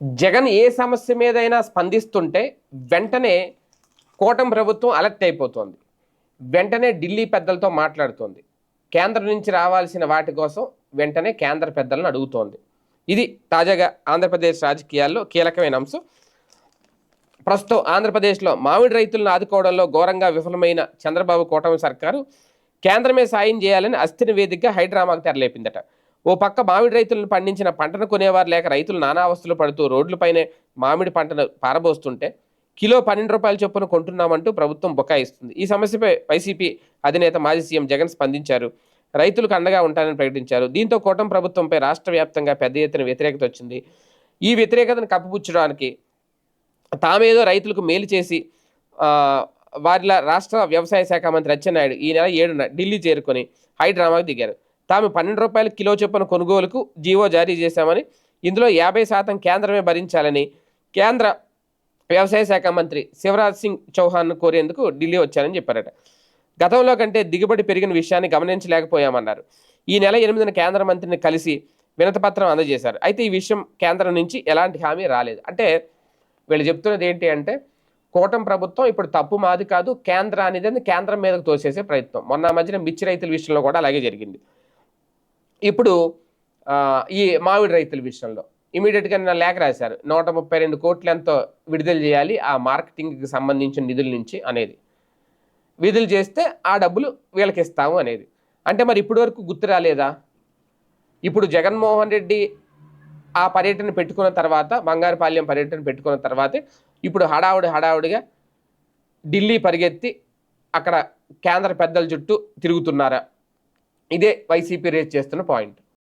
జగన్ ఏ సమస్య మీదైనా స్పందిస్తుంటే వెంటనే కూటమి ప్రభుత్వం అలర్ట్ అయిపోతుంది. వెంటనే ఢిల్లీ పెద్దలతో మాట్లాడుతోంది. కేంద్రం నుంచి రావాల్సిన వాటి కోసం వెంటనే కేంద్ర పెద్దలను అడుగుతోంది. ఇది తాజాగా ఆంధ్రప్రదేశ్ రాజకీయాల్లో కీలకమైన అంశం. ప్రస్తుతం ఆంధ్రప్రదేశ్లో మామిడి రైతులను ఆదుకోవడంలో ఘోరంగా విఫలమైన చంద్రబాబు కూటమి సర్కారు కేంద్రమే సాయం చేయాలని అస్థిర వేదికగా హైడ్రామాకు తెరలేపిందట. ఓ పక్క మామిడి రైతులను పండించిన పంటను కొనేవారు లేక రైతులు నానావస్థలు పడుతూ రోడ్లపైనే మామిడి పంటను పారబోస్తుంటే కిలో పన్నెండు రూపాయల చొప్పున కొంటున్నామంటూ ప్రభుత్వం బొకాయిస్తుంది. ఈ సమస్యపై వైసీపీ అధినేత మాజీ సీఎం జగన్ స్పందించారు. రైతులకు అండగా ఉంటానని ప్రకటించారు. దీంతో కూటమి ప్రభుత్వంపై రాష్ట్ర వ్యాప్తంగా పెద్ద ఎత్తున వ్యతిరేకత వచ్చింది. ఈ వ్యతిరేకతను కప్పిపుచ్చడానికి తామేదో రైతులకు మేలు చేసి వారిలా రాష్ట్ర వ్యవసాయ శాఖ మంత్రి అచ్చెన్నాయుడు ఈ నెల ఏడున ఢిల్లీ చేరుకొని హైడ్రామాకు దిగారు. తాము పన్నెండు రూపాయల కిలో చొప్పున కొనుగోలుకు జీవో జారీ చేశామని ఇందులో యాభై శాతం కేంద్రమే భరించాలని కేంద్ర వ్యవసాయ శాఖ మంత్రి శివరాజ్ సింగ్ చౌహాన్ను కోరేందుకు ఢిల్లీ వచ్చారని చెప్పారట. గతంలో కంటే దిగుబడి పెరిగిన విషయాన్ని గమనించలేకపోయామన్నారు. ఈ నెల ఎనిమిదిన కేంద్ర మంత్రిని కలిసి వినతపత్రం అందజేశారు. అయితే ఈ విషయం కేంద్రం నుంచి ఎలాంటి హామీ రాలేదు. అంటే వీళ్ళు చెప్తున్నది ఏంటి అంటే కూటమి ప్రభుత్వం ఇప్పుడు తప్పు మాది కాదు కేంద్ర అనేది కేంద్రం మీదకు తోసేసే ప్రయత్నం. మొన్న మధ్యన మిర్చి రైతుల విషయంలో కూడా అలాగే జరిగింది. ఇప్పుడు ఈ మామిడి రైతుల విషయంలో ఇమీడియట్గా నిన్న లేఖ రాశారు. నూట ముప్పై రెండు కోట్లు ఎంతో విడుదల చేయాలి ఆ మార్కెటింగ్కి సంబంధించిన నిధుల నుంచి అనేది. విధులు చేస్తే ఆ డబ్బులు వీళ్ళకి ఇస్తాము అనేది. అంటే మరి ఇప్పటి వరకు గుర్తు రాలేదా? ఇప్పుడు జగన్మోహన్ రెడ్డి ఆ పర్యటన పెట్టుకున్న తర్వాత బంగారుపాలెం పర్యటన పెట్టుకున్న తర్వాత ఇప్పుడు హడావుడి హడావుడిగా ఢిల్లీ పరిగెత్తి అక్కడ కేంద్ర పెద్దల చుట్టూ తిరుగుతున్నారా? ఇదే వైసీపీ రేజ్ చేస్తున్న పాయింట్.